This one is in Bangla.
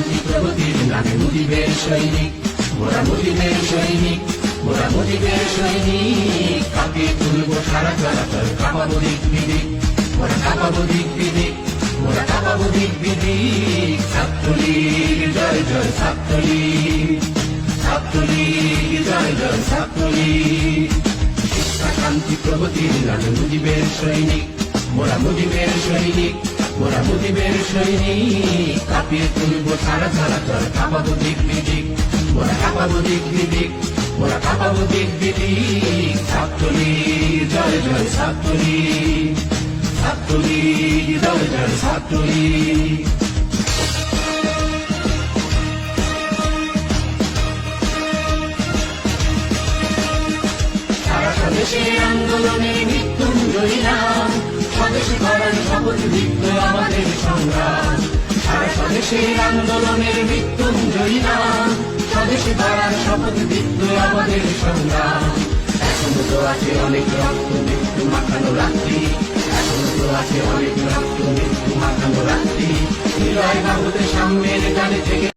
প্রগতির নামে মুজিবের সৈনিক, মোরা মুজিবের সৈনিক, মোরা মুজিবের সৈনিক। কাঁপিয়ে তুলব সারা চলাচল কাঁপাবো দিক বিদিক মোরা কাঁপাবো দিক বিদিক মোরা কাঁপাবো দিক বিদিক ছাত্রলীগ, জয় জয় ছাত্রলীগ ছাত্রলীগ, জয় জয় ছাত্রলীগ। শান্তি প্রগতির নামে মুজিবের সৈনিক, মোরা মুজিবের সৈনিক, মোরা মুজিবের সৈনিক। কাঁপিয়ে তুলব সারা সারা চল কাঁপাবো দিক বিদিক মোরা কাঁপাবো দিক মোরা কাঁপাবো দিক ছাত্রলীগ জয় জয় ছাত্রলীগ ছাত্রলীগ জয় জয় আন্দোলনে মৃত্যুঞ্জয়ী নাম। স্বদেশে করার শপথ বিদ্য আমাদের সংগ্রাম। সারা স্বদেশে আন্দোলনের মৃত্যুঞ্জয়ী নাম স্বদেশে করার শপথ বিদ্য আমাদের সংগ্রাম এখনও তো আছে অনেক রক্ত, মৃত্যু মাখানো রাত্রি। এখনও তো আছে অনেক রক্ত, মৃত্যু মাখানো রাত্রি। হৃদয় বাবুদের সামনের গানে থেকে